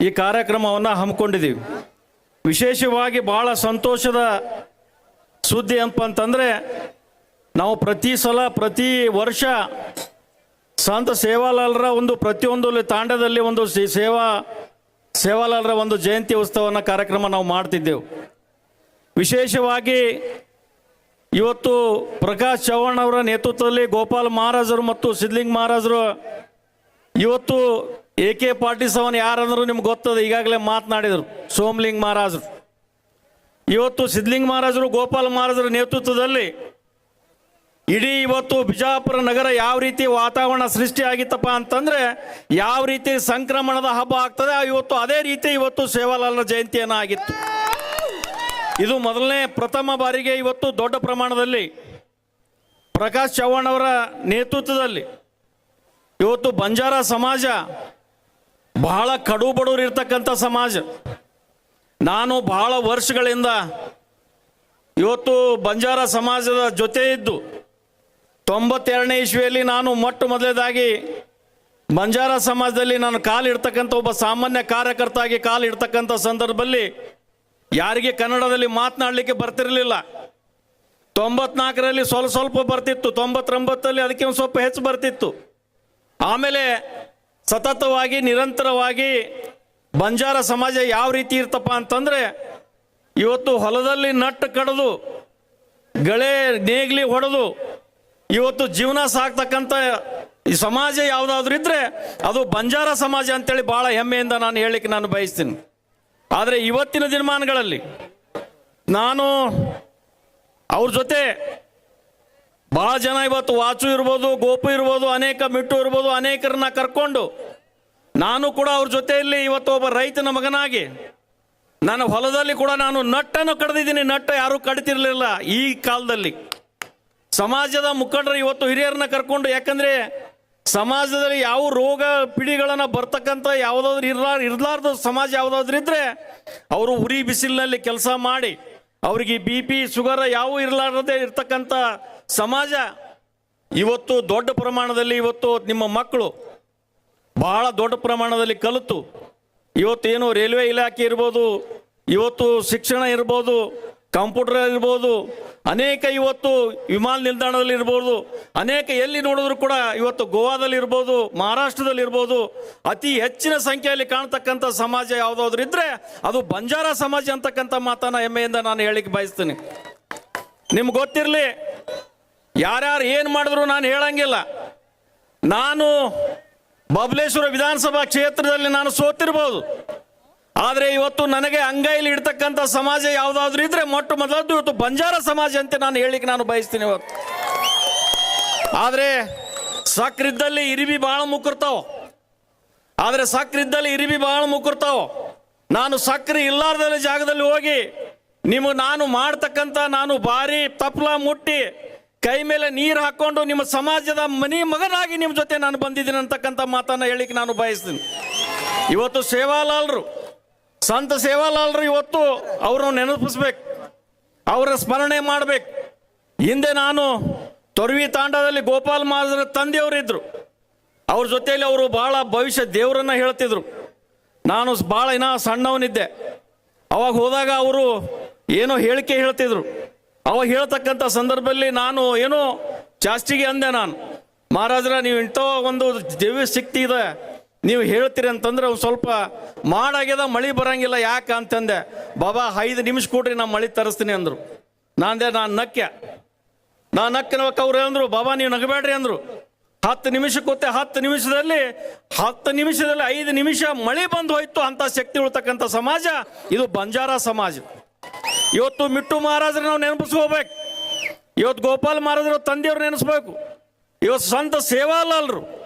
ಈ ಕಾರ್ಯಕ್ರಮವನ್ನು ಹಮ್ಮಿಕೊಂಡಿದ್ದೀವಿ. ವಿಶೇಷವಾಗಿ ಭಾಳ ಸಂತೋಷದ ಸುದ್ದಿ ಅಂತಂದರೆ ನಾವು ಪ್ರತಿ ಸಲ, ಪ್ರತಿ ವರ್ಷ ಸಂತ ಸೇವಾಲಾಲರ ಒಂದು ಪ್ರತಿಯೊಂದು ತಾಂಡದಲ್ಲಿ ಒಂದು ಸೇವಾ, ಸೇವಾಲಾಲರ ಒಂದು ಜಯಂತಿ ಉತ್ಸವನ ಕಾರ್ಯಕ್ರಮ ನಾವು ಮಾಡ್ತಿದ್ದೆವು. ವಿಶೇಷವಾಗಿ ಇವತ್ತು ಪ್ರಕಾಶ್ ಚವ್ಹಾಣ್ ಅವರ ನೇತೃತ್ವದಲ್ಲಿ ಗೋಪಾಲ್ ಮಹಾರಾಜರು ಮತ್ತು ಸಿದ್ಲಿಂಗ್ ಮಹಾರಾಜರು ಇವತ್ತು ಎ ಕೆ ಪಾಟೀಲ್ ಸವನ್ ಯಾರಂದ್ರು ನಿಮ್ಗೆ ಗೊತ್ತದ, ಈಗಾಗಲೇ ಮಾತನಾಡಿದರು, ಸೋಮಲಿಂಗ್ ಮಹಾರಾಜರು. ಇವತ್ತು ಸಿದ್ಲಿಂಗ್ ಮಹಾರಾಜರು, ಗೋಪಾಲ್ ಮಹಾರಾಜರ ನೇತೃತ್ವದಲ್ಲಿ ಇಡೀ ಇವತ್ತು ಬಿಜಾಪುರ ನಗರ ಯಾವ ರೀತಿ ವಾತಾವರಣ ಸೃಷ್ಟಿ ಆಗಿತ್ತಪ್ಪ ಅಂತಂದ್ರೆ, ಯಾವ ರೀತಿ ಸಂಕ್ರಮಣದ ಹಬ್ಬ ಆಗ್ತದೆ, ಇವತ್ತು ಅದೇ ರೀತಿ ಇವತ್ತು ಸೇವಾಲಾಲರ ಜಯಂತಿಯನ್ನು ಆಗಿತ್ತು. ಇದು ಮೊದಲನೇ ಪ್ರಥಮ ಬಾರಿಗೆ ಇವತ್ತು ದೊಡ್ಡ ಪ್ರಮಾಣದಲ್ಲಿ ಪ್ರಕಾಶ್ ಚವ್ಹಾಣ್ ಅವರ ನೇತೃತ್ವದಲ್ಲಿ ಇವತ್ತು ಬಂಜಾರ ಸಮಾಜ ಬಹಳ ಕಡು ಬಡವರು ಇರ್ತಕ್ಕಂಥ ಸಮಾಜ. ನಾನು ಬಹಳ ವರ್ಷಗಳಿಂದ ಇವತ್ತು ಬಂಜಾರ ಸಮಾಜದ ಜೊತೆ ಇದ್ದು ತೊಂಬತ್ತೆರಡನೇ ಇಸ್ವಿಯಲ್ಲಿ ನಾನು ಮೊಟ್ಟ ಮೊದಲೇದಾಗಿ ಬಂಜಾರ ಸಮಾಜದಲ್ಲಿ ನಾನು ಕಾಲಿಡ್ತಕ್ಕಂಥ ಒಬ್ಬ ಸಾಮಾನ್ಯ ಕಾರ್ಯಕರ್ತ ಆಗಿ ಕಾಲಿಡ್ತಕ್ಕಂಥ ಸಂದರ್ಭದಲ್ಲಿ ಯಾರಿಗೆ ಕನ್ನಡದಲ್ಲಿ ಮಾತನಾಡಲಿಕ್ಕೆ ಬರ್ತಿರಲಿಲ್ಲ. ತೊಂಬತ್ನಾಲ್ಕರಲ್ಲಿ ಸ್ವಲ್ಪ ಸ್ವಲ್ಪ ಬರ್ತಿತ್ತು ತೊಂಬತ್ತೊಂಬತ್ತಲ್ಲಿ ಅದಕ್ಕೆ ಒಂದು ಸ್ವಲ್ಪ ಹೆಚ್ಚು ಬರ್ತಿತ್ತು. ಆಮೇಲೆ ಸತತವಾಗಿ, ನಿರಂತರವಾಗಿ ಬಂಜಾರ ಸಮಾಜ ಯಾವ ರೀತಿ ಇರ್ತಪ್ಪ ಅಂತಂದ್ರೆ, ಇವತ್ತು ಹೊಲದಲ್ಲಿ ನಟ್ಟು ಕಡದು, ಗಳೆ ನೇಗ್ಲಿ ಹೊಡೆದು, ಇವತ್ತು ಜೀವನ ಸಾಕ್ತಕ್ಕಂಥ ಈ ಸಮಾಜ ಯಾವುದಾದ್ರೂ ಇದ್ರೆ ಅದು ಬಂಜಾರ ಸಮಾಜ ಅಂತೇಳಿ ಬಹಳ ಹೆಮ್ಮೆಯಿಂದ ನಾನು ಹೇಳಲಿಕ್ಕೆ ನಾನು ಬಯಸ್ತೀನಿ. ಆದರೆ ಇವತ್ತಿನ ದಿನಮಾನಗಳಲ್ಲಿ ನಾನು ಅವ್ರ ಜೊತೆ ಬಹಳ ಜನ ಇವತ್ತು ವಾಚು ಇರ್ಬೋದು, ಗೋಪು ಇರ್ಬೋದು, ಅನೇಕ ಮಿಟ್ಟು ಇರ್ಬೋದು, ಅನೇಕರನ್ನ ಕರ್ಕೊಂಡು ನಾನು ಕೂಡ ಅವ್ರ ಜೊತೆಯಲ್ಲಿ ಇವತ್ತು ಒಬ್ಬ ರೈತನ ಮಗನಾಗಿ ನನ್ನ ಹೊಲದಲ್ಲಿ ಕೂಡ ನಾನು ನಟ್ಟನ್ನು ಕಡ್ದಿದ್ದೀನಿ. ನಟ್ಟ ಯಾರೂ ಕಡಿತಿರ್ಲಿಲ್ಲ ಈ ಕಾಲದಲ್ಲಿ. ಸಮಾಜದ ಮುಖಂಡರು ಇವತ್ತು ಹಿರಿಯರನ್ನ ಕರ್ಕೊಂಡು, ಯಾಕಂದ್ರೆ ಸಮಾಜದಲ್ಲಿ ಯಾವ ರೋಗ ಪಿಡಿಗಳನ್ನ ಬರ್ತಕ್ಕಂಥ ಯಾವುದಾದ್ರು ಇರ್ಲಾರ ಇರ್ಲಾರ್ದ ಸಮಾಜ ಯಾವುದಾದ್ರು ಇದ್ರೆ ಅವರು ಉರಿ ಬಿಸಿಲಿನಲ್ಲಿ ಕೆಲಸ ಮಾಡಿ, ಅವರಿಗೆ ಬಿ ಪಿ, ಶುಗರ್ ಯಾವ ಇರ್ಲಾರದೆ ಇರ್ತಕ್ಕಂಥ ಸಮಾಜ ಇವತ್ತು ದೊಡ್ಡ ಪ್ರಮಾಣದಲ್ಲಿ ಇವತ್ತು ನಿಮ್ಮ ಮಕ್ಕಳು ಬಹಳ ದೊಡ್ಡ ಪ್ರಮಾಣದಲ್ಲಿ ಕಲಿತು. ಇವತ್ತೇನು ರೈಲ್ವೆ ಇಲಾಖೆ ಇರ್ಬೋದು, ಇವತ್ತು ಶಿಕ್ಷಣ ಇರ್ಬೋದು, ಕಂಪ್ಯೂಟರ್ ಇರ್ಬೋದು, ಅನೇಕ ಇವತ್ತು ವಿಮಾನ ನಿಲ್ದಾಣದಲ್ಲಿ ಇರ್ಬೋದು, ಅನೇಕ ಎಲ್ಲಿ ನೋಡಿದ್ರು ಕೂಡ ಇವತ್ತು ಗೋವಾದಲ್ಲಿ ಇರ್ಬೋದು, ಮಹಾರಾಷ್ಟ್ರದಲ್ಲಿ ಇರ್ಬೋದು, ಅತಿ ಹೆಚ್ಚಿನ ಸಂಖ್ಯೆಯಲ್ಲಿ ಕಾಣ್ತಕ್ಕಂಥ ಸಮಾಜ ಯಾವುದಾದ್ರೂ ಇದ್ರೆ ಅದು ಬಂಜಾರ ಸಮಾಜ ಅಂತಕ್ಕಂಥ ಮಾತನ್ನ ಹೆಮ್ಮೆಯಿಂದ ನಾನು ಹೇಳಿಕ್ಕೆ ಬಯಸ್ತೀನಿ. ನಿಮ್ಗೆ ಗೊತ್ತಿರಲಿ ಯಾರ್ಯಾರು ಏನು ಮಾಡಿದ್ರು ನಾನು ಹೇಳಂಗಿಲ್ಲ. ನಾನು ಬಬಲೇಶ್ವರ ವಿಧಾನಸಭಾ ಕ್ಷೇತ್ರದಲ್ಲಿ ನಾನು ಸೋತಿರ್ಬೋದು. ಆದರೆ ಇವತ್ತು ನನಗೆ ಅಂಗೈಲಿ ಇಡ್ತಕ್ಕಂಥ ಸಮಾಜ ಯಾವುದಾದ್ರೂ ಇದ್ರೆ ಮೊಟ್ಟ ಮೊದಲದ್ದು ಇವತ್ತು ಬಂಜಾರ ಸಮಾಜ ಅಂತ ನಾನು ಹೇಳಿಕ್ಕೆ ನಾನು ಬಯಸ್ತೀನಿ ಇವತ್ತು ಆದರೆ ಸಕ್ರಿದ್ದಲ್ಲಿ ಇರಿಬಿ ಭಾಳ ಮುಕ್ಕರ್ತಾವ ಆದರೆ ಸಕ್ರಿದ್ದಲ್ಲಿ ಇರಿಬಿ ಭಾಳ ಮುಕ್ಕರ್ತಾವ ನಾನು ಸಕ್ರಿ ಇಲ್ಲಾರ್ದಲ್ಲಿ ಜಾಗದಲ್ಲಿ ಹೋಗಿ ನಿಮ್ಮ ನಾನು ಮಾಡ್ತಕ್ಕಂಥ ನಾನು ಭಾರಿ ತಪ್ಲ ಮುಟ್ಟಿ ಕೈ ಮೇಲೆ ನೀರು ಹಾಕೊಂಡು ನಿಮ್ಮ ಸಮಾಜದ ಮನಿ ಮಗನಾಗಿ ನಿಮ್ಮ ಜೊತೆ ನಾನು ಬಂದಿದ್ದೀನಿ ಅಂತಕ್ಕಂಥ ಮಾತನ್ನು ಹೇಳಿಕ್ಕೆ ನಾನು ಬಯಸ್ತೀನಿ. ಇವತ್ತು ಸೇವಾಲಾಲ್ರು, ಸಂತ ಸೇವಾಲಾಲ್ರು ಇವತ್ತು ಅವರು ನೆನಪಿಸ್ಬೇಕು ಅವರ ಸ್ಮರಣೆ ಮಾಡಬೇಕು. ಹಿಂದೆ ನಾನು ತೊರವಿ ತಾಂಡದಲ್ಲಿ ಗೋಪಾಲ್ ಮಹಾರಾಜರ ತಂದೆಯವರಿದ್ದರು ಅವ್ರ ಜೊತೆಯಲ್ಲಿ ಅವರು ಭಾಳ ಭವಿಷ್ಯ ದೇವರನ್ನ ಹೇಳ್ತಿದ್ರು. ನಾನು ಭಾಳ ಇನ್ನೂ ಸಣ್ಣವನಿದ್ದೆ. ಅವಾಗ ಹೋದಾಗ ಅವರು ಏನೋ ಹೇಳಿಕೆ ಹೇಳ್ತಿದ್ರು. ಅವಾಗ ಹೇಳ್ತಕ್ಕಂಥ ಸಂದರ್ಭದಲ್ಲಿ ನಾನು ಏನೋ ಜಾಸ್ತಿಗೆ ಅಂದೆ ನಾನು, ಮಹಾರಾಜರ, ನೀವು ಇಂಥ ಒಂದು ದಿವ್ಯ ಶಕ್ತಿ ಇದೆ, ನೀವು ಹೇಳ್ತೀರಿ ಅಂತಂದ್ರೆ ಒಂದು ಸ್ವಲ್ಪ ಮಾಡಾಗ್ಯದ ಮಳಿ ಬರಂಗಿಲ್ಲ, ಯಾಕೆ ಅಂತಂದೆ, ಬಾಬಾ, ಐದು ನಿಮಿಷ ಕೊಡ್ರಿ ನಾ ಮಳಿ ತರಿಸ್ತೀನಿ ಅಂದರು. ನಾಂದೆ, ನಾನು ನಕ್ಕೆ ನಾ ನಕ್ಕನವಕ್ಕೆ ಅವ್ರು ಅಂದ್ರು, ಬಾಬಾ, ನೀವು ನಗಬೇಡ್ರಿ ಅಂದ್ರು. ಹತ್ತು ನಿಮಿಷಕ್ಕೆ ಕೂತೆ, ಹತ್ತು ನಿಮಿಷದಲ್ಲಿ ಹತ್ತು ನಿಮಿಷದಲ್ಲಿ ಐದು ನಿಮಿಷ ಮಳೆ ಬಂದು ಹೋಯ್ತು ಅಂತ ಶಕ್ತಿ ಉಳ್ತಕ್ಕಂಥ ಸಮಾಜ, ಇದು ಬಂಜಾರ ಸಮಾಜ. ಇವತ್ತು ಮಿಟ್ಟು ಮಹಾರಾಜರು ನಾವು ನೆನಪಿಸ್ಕೋಬೇಕು. ಇವತ್ತು ಗೋಪಾಲ್ ಮಹಾರಾಜರು ತಂದೆಯವ್ರು ನೆನೆಸ್ಬೇಕು. ಇವತ್ತು ಸ್ವಂತ ಸೇವಾಲಾಲ್ರು.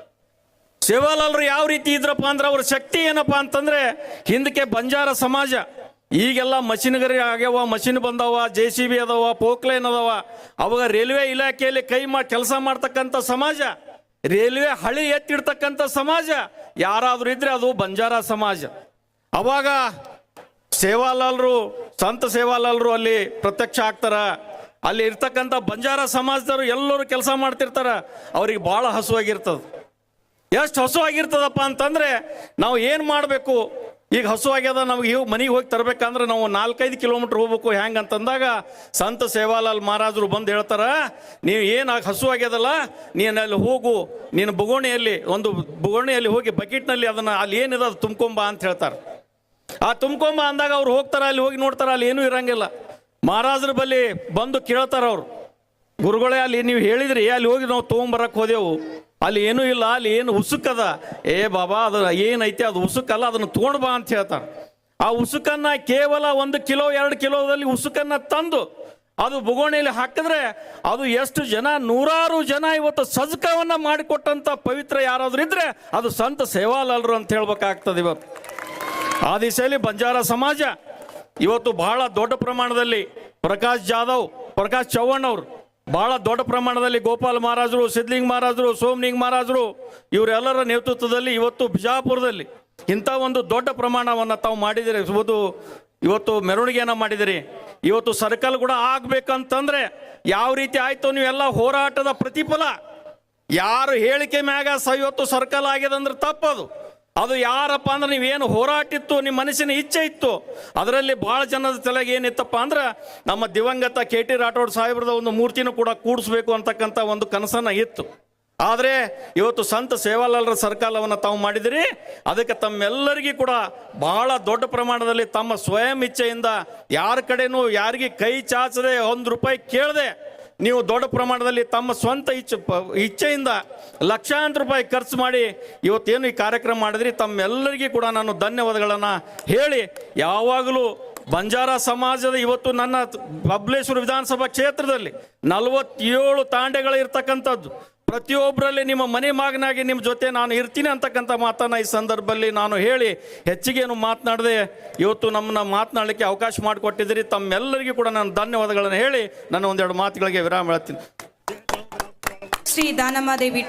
ಸೇವಾಲಾಲ್ರು ಯಾವ ರೀತಿ ಇದ್ರಪ್ಪ ಅಂದ್ರೆ ಅವ್ರ ಶಕ್ತಿ ಏನಪ್ಪ ಅಂತಂದ್ರೆ ಹಿಂದಕ್ಕೆ ಬಂಜಾರ ಸಮಾಜ. ಈಗೆಲ್ಲ ಮಷಿನ್ಗರಿ ಆಗ್ಯಾವ, ಮಷಿನ್ ಬಂದವ, ಜೆ ಸಿ ಬಿ ಅದಾವ, ಪೋಕ್ಲೈನ್ ಅದಾವ. ಅವಾಗ ರೈಲ್ವೆ ಇಲಾಖೆಯಲ್ಲಿ ಕೈ ಮಾಡಿ ಕೆಲಸ ಮಾಡ್ತಕ್ಕಂಥ ಸಮಾಜ. ರೈಲ್ವೆ ಹಳಿ ಎತ್ತಿಡ್ತಕ್ಕಂಥ ಸಮಾಜ. ಯಾರಾದರೂ ಇದ್ರೆ ಅದು ಬಂಜಾರ ಸಮಾಜ. ಅವಾಗ ಸೇವಾಲಾಲ್ರು ಸಂತ ಸೇವಾಲಾಲ್ರು ಅಲ್ಲಿ ಪ್ರತ್ಯಕ್ಷ ಆಗ್ತಾರ. ಅಲ್ಲಿ ಇರ್ತಕ್ಕಂಥ ಬಂಜಾರ ಸಮಾಜದವರು ಎಲ್ಲರೂ ಕೆಲಸ ಮಾಡ್ತಿರ್ತಾರ. ಅವ್ರಿಗೆ ಭಾಳ ಹಸುವಾಗಿರ್ತದೆ. ಎಷ್ಟು ಹಸುವಾಗಿರ್ತದಪ್ಪ ಅಂತಂದರೆ ನಾವು ಏನು ಮಾಡಬೇಕು? ಈಗ ಹಸುವಾಗ್ಯದ ನಮಗೆ ಇವ್ ಮನೆಗೆ ಹೋಗಿ ತರಬೇಕಂದ್ರೆ ನಾವು ನಾಲ್ಕೈದು ಕಿಲೋಮೀಟರ್ ಹೋಗ್ಬೇಕು ಹೆಂಗೆ ಅಂತಂದಾಗ ಸಂತ ಸೇವಾಲಾಲ್ ಮಹಾರಾಜರು ಬಂದು ಹೇಳ್ತಾರ, ನೀವು ಏನು ಹಸು ಆಗ್ಯದಲ್ಲ ನೀನು ಅಲ್ಲಿ ಹೋಗು. ನೀನು ಬುಗೋಣಿಯಲ್ಲಿ, ಒಂದು ಬುಗೋಣಿಯಲ್ಲಿ ಹೋಗಿ ಬಕೆಟ್ನಲ್ಲಿ ಅದನ್ನು ಅಲ್ಲಿ ಏನಿದೆ ಅದು ತುಂಬ್ಕೊಂಬ ಅಂತ ಹೇಳ್ತಾರೆ. ಆ ತುಂಬ್ಕೊಂಬ ಅಂದಾಗ ಅವ್ರು ಹೋಗ್ತಾರ, ಅಲ್ಲಿ ಹೋಗಿ ನೋಡ್ತಾರ, ಅಲ್ಲಿ ಏನೂ ಇರಂಗಿಲ್ಲ. ಮಹಾರಾಜರ ಬಳಿ ಬಂದು ಕೇಳ್ತಾರ ಅವ್ರು. ಗುರುಗಳೇ, ಅಲ್ಲಿ ನೀವು ಹೇಳಿದ್ರಿ, ಅಲ್ಲಿ ಹೋಗಿ ನಾವು ತೊಗೊಂಬರಕ್ಕೆ ಹೋದೆವು. ಅಲ್ಲಿ ಏನೂ ಇಲ್ಲ, ಅಲ್ಲಿ ಏನು ಉಸುಕದ ಏ ಬಾಬಾ, ಅದು ಏನೈತಿ, ಅದು ಉಸುಕಲ್ಲ ಅದನ್ನು ತೊಗೊಂಡು ಬಾ ಅಂತ ಹೇಳ್ತಾರೆ. ಆ ಉಸುಕನ್ನ ಕೇವಲ ಒಂದು ಕಿಲೋ, ಎರಡು ಕಿಲೋದಲ್ಲಿ ಉಸುಕನ್ನ ತಂದು, ಅದು ಬುಗೋಣಿಯಲ್ಲಿ ಹಾಕಿದ್ರೆ ಅದು ಎಷ್ಟು ಜನ, ನೂರಾರು ಜನ ಇವತ್ತು ಸಜ್ಕವನ್ನ ಮಾಡಿಕೊಟ್ಟಂತ ಪವಿತ್ರ ಯಾರಾದ್ರೂ ಇದ್ರೆ ಅದು ಸಂತ ಸೇವಾಲಲ್ರು ಅಂತ ಹೇಳ್ಬೇಕಾಗ್ತದೆ ಇವತ್ತು. ಆ ದಿಸೆಯಲ್ಲಿ ಬಂಜಾರ ಸಮಾಜ. ಇವತ್ತು ಬಹಳ ದೊಡ್ಡ ಪ್ರಮಾಣದಲ್ಲಿ ಪ್ರಕಾಶ್ ಜಾಧವ್, ಪ್ರಕಾಶ್ ಚವ್ಹಾಣ್ ಅವರು ಬಹಳ ದೊಡ್ಡ ಪ್ರಮಾಣದಲ್ಲಿ ಗೋಪಾಲ್ ಮಹಾರಾಜರು ಸಿದ್ಲಿಂಗ್ ಮಹಾರಾಜರು ಸೋಮ್ನಿಂಗ್ ಮಹಾರಾಜರು ಇವರೆಲ್ಲರ ನೇತೃತ್ವದಲ್ಲಿ ಇವತ್ತು ಬಿಜಾಪುರದಲ್ಲಿ ಇಂಥ ಒಂದು ದೊಡ್ಡ ಪ್ರಮಾಣವನ್ನು ತಾವು ಮಾಡಿದಿರಿ. ಇವತ್ತು ಇವತ್ತು ಮೆರವಣಿಗೆಯನ್ನ ಮಾಡಿದಿರಿ. ಇವತ್ತು ಸರ್ಕಲ್ ಕೂಡ ಆಗ್ಬೇಕಂತಂದ್ರೆ ಯಾವ ರೀತಿ ಆಯ್ತು ನೀವೆಲ್ಲ ಹೋರಾಟದ ಪ್ರತಿಫಲ? ಯಾರು ಹೇಳಿಕೆ ಮ್ಯಾಗ ಸ ಇವತ್ತು ಸರ್ಕಲ್ ಆಗಿದೆ ಅಂದ್ರೆ ತಪ್ಪದು. ಅದು ಯಾರಪ್ಪ ಅಂದ್ರೆ ನೀವೇನು ಹೋರಾಟಿತ್ತು ನಿಮ್ಮ ಮನಸ್ಸಿನ ಇಚ್ಛೆ ಇತ್ತು. ಅದರಲ್ಲಿ ಭಾಳ ಜನದ ತಲೆಗೆ ಏನಿತ್ತಪ್ಪ ಅಂದ್ರೆ ನಮ್ಮ ದಿವಂಗತ ಕೆ ಟಿ ರಾಠೋಡ್ ಸಾಹೇಬ್ರದ ಒಂದು ಮೂರ್ತಿನೂ ಕೂಡ ಕೂಡಿಸ್ಬೇಕು ಅಂತಕ್ಕಂಥ ಒಂದು ಕನಸನ್ನ ಇತ್ತು. ಆದರೆ ಇವತ್ತು ಸಂತ ಸೇವಾಲಾಲರ ಸರ್ಕಾರವನ್ನು ತಾವು ಮಾಡಿದಿರಿ. ಅದಕ್ಕೆ ತಮ್ಮೆಲ್ಲರಿಗೂ ಕೂಡ ಬಹಳ ದೊಡ್ಡ ಪ್ರಮಾಣದಲ್ಲಿ ತಮ್ಮ ಸ್ವಯಂ ಇಚ್ಛೆಯಿಂದ ಯಾರ ಕಡೆನೂ ಯಾರಿಗೆ ಕೈ ಚಾಚದೆ ಒಂದು ರೂಪಾಯಿ ಕೇಳದೆ ನೀವು ದೊಡ್ಡ ಪ್ರಮಾಣದಲ್ಲಿ ತಮ್ಮ ಸ್ವಂತ ಇಚ್ಛೆ ಇಚ್ಛೆಯಿಂದ ಲಕ್ಷಾಂತರ ರೂಪಾಯಿ ಖರ್ಚು ಮಾಡಿ ಇವತ್ತೇನು ಈ ಕಾರ್ಯಕ್ರಮ ಮಾಡಿದ್ರಿ, ತಮ್ಮೆಲ್ಲರಿಗೂ ಕೂಡ ನಾನು ಧನ್ಯವಾದಗಳನ್ನು ಹೇಳಿ, ಯಾವಾಗಲೂ ಬಂಜಾರ ಸಮಾಜದ ಇವತ್ತು ನನ್ನ ಬಬ್ಲೇಶ್ವರ ವಿಧಾನಸಭಾ ಕ್ಷೇತ್ರದಲ್ಲಿ ನಲವತ್ತೇಳು ತಾಂಡೆಗಳು ಇರ್ತಕ್ಕಂಥದ್ದು ಪ್ರತಿಯೊಬ್ಬರಲ್ಲಿ ನಿಮ್ಮ ಮನೆ ಮಗನಾಗಿ ನಿಮ್ಮ ಜೊತೆ ನಾನು ಇರ್ತೀನಿ ಅಂತಕ್ಕಂಥ ಮಾತನ್ನು ಈ ಸಂದರ್ಭದಲ್ಲಿ ನಾನು ಹೇಳಿ ಹೆಚ್ಚಿಗೇನು ಮಾತನಾಡದೆ ಇವತ್ತು ನಮ್ಮನ್ನ ಮಾತನಾಡಲಿಕ್ಕೆ ಅವಕಾಶ ಮಾಡಿಕೊಟ್ಟಿದ್ದೀರಿ. ತಮ್ಮೆಲ್ಲರಿಗೂ ಕೂಡ ನಾನು ಧನ್ಯವಾದಗಳನ್ನು ಹೇಳಿ ನಾನು ಒಂದೆರಡು ಮಾತುಗಳಿಗೆ ವಿರಾಮ ಹೇಳ್ತೀನಿ. ಶ್ರೀ ದಾನಮಾದೇವಿ